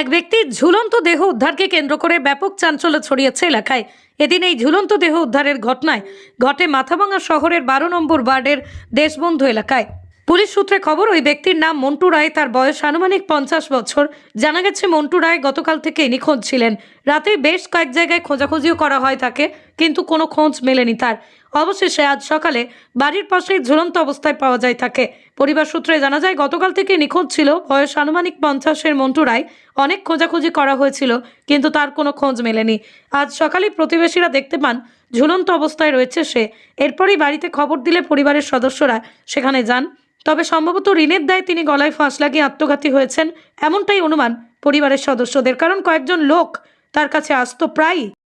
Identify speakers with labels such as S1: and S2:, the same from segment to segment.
S1: এক ব্যক্তির ঝুলন্ত দেহ উদ্ধারকে কেন্দ্র করে ব্যাপক চাঞ্চল্য ছড়িয়েছে এলাকায় এদিন এই ঝুলন্ত দেহ উদ্ধারের ঘটনায় ঘটে মাথাভাঙা শহরের বারো নম্বর ওয়ার্ডের দেশবন্ধু এলাকায় পুলিশ সূত্রে খবর ওই ব্যক্তির নাম মন্টু রায় তার বয়স আনুমানিক পঞ্চাশ বছর জানা গেছে মন্টু রায় গতকাল থেকে নিখোঁজ ছিলেন রাতে বেশ কয়েক জায়গায় খোঁজাখুঁজিও করা হয় তাকে কিন্তু কোনো খোঁজ মেলেনি তার অবশেষে আজ সকালে বাড়ির পাশেই ঝুলন্ত অবস্থায় পাওয়া যায় থাকে পরিবার সূত্রে জানা যায় গতকাল থেকে নিখোঁজ ছিল বয়স আনুমানিক পঞ্চাশের মন্টু রায় অনেক খোঁজাখুঁজি করা হয়েছিল কিন্তু তার কোনো খোঁজ মেলেনি আজ সকালে প্রতিবেশীরা দেখতে পান ঝুলন্ত অবস্থায় রয়েছে সে এরপরই বাড়িতে খবর দিলে পরিবারের সদস্যরা সেখানে যান তবে সম্ভবত ঋণের দায়ে তিনি গলায় ফাঁস লাগিয়ে আত্মঘাতী হয়েছেন এমনটাই অনুমান পরিবারের সদস্যদের কারণ কয়েকজন লোক তার কাছে আসতো প্রায়ই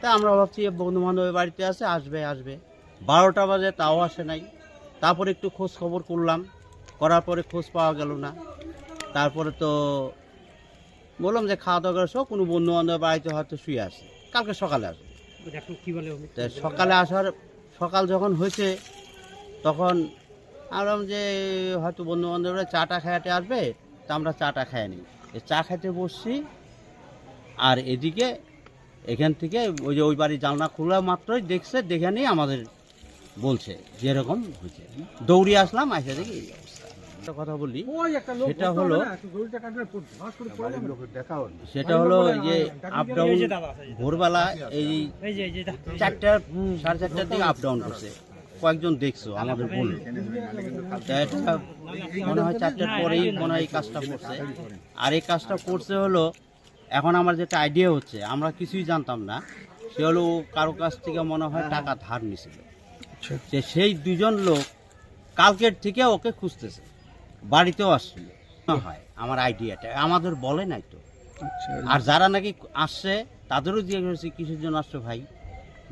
S2: তা আমরা ভাবছি বন্ধু বান্ধবের বাড়িতে আছে আসবে আসবে বারোটা বাজে তাও আসে নাই তারপরে একটু খোঁজ খবর করলাম করার পরে খোঁজ পাওয়া গেল না তারপরে তো বললাম যে খাওয়া দাওয়া করে সব কোনো বন্ধু বান্ধবের বাড়িতে হয়তো শুয়ে আসে কালকে সকালে আসবে সকালে আসার সকাল যখন হয়েছে তখন আমরা যে হয়তো বন্ধু বান্ধবরা চাটা খাইতে আসবে তা আমরা চাটা নি চা খাইতে বসছি আর এদিকে এখান থেকে ওই যে ওই বাড়ি জানলা খোলা মাত্রই দেখছে দেখে নিয়ে আমাদের বলছে যেরকম হয়েছে দৌড়িয়ে আসলাম আসে দেখি একটা কথা বলি সেটা হলো সেটা হলো যে আপ ডাউন ভোরবেলা এই চারটা সাড়ে চারটার দিকে আপ ডাউন করছে কয়েকজন দেখছো আমাদের বললো মনে হয় চারটার পরেই মনে হয় এই কাজটা করছে আর এই কাজটা করছে হলো এখন আমার যেটা আইডিয়া হচ্ছে আমরা কিছুই জানতাম না সে হলো কারো কাছ থেকে মনে হয় হ্যাঁ। টাকা ধার নিছিল যে আচ্ছা, আচ্ছা। সেই দুজন লোক কালকের থেকে ওকে খুঁজতেছে বাড়িতেও আসছিল হয় আমার আইডিয়াটা আমাদের বলে নাই তো আচ্ছা। আর যারা নাকি আসছে তাদেরও জিজ্ঞেস করছি কিছু জন আসছে ভাই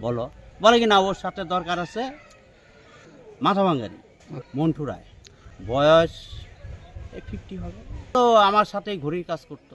S2: বলো বলে কি না ওর সাথে দরকার আছে মাথা ভাঙ্গারি মন্টু রায় বয়স ফিফটি হবে তো আমার সাথে ঘড়ির কাজ করতো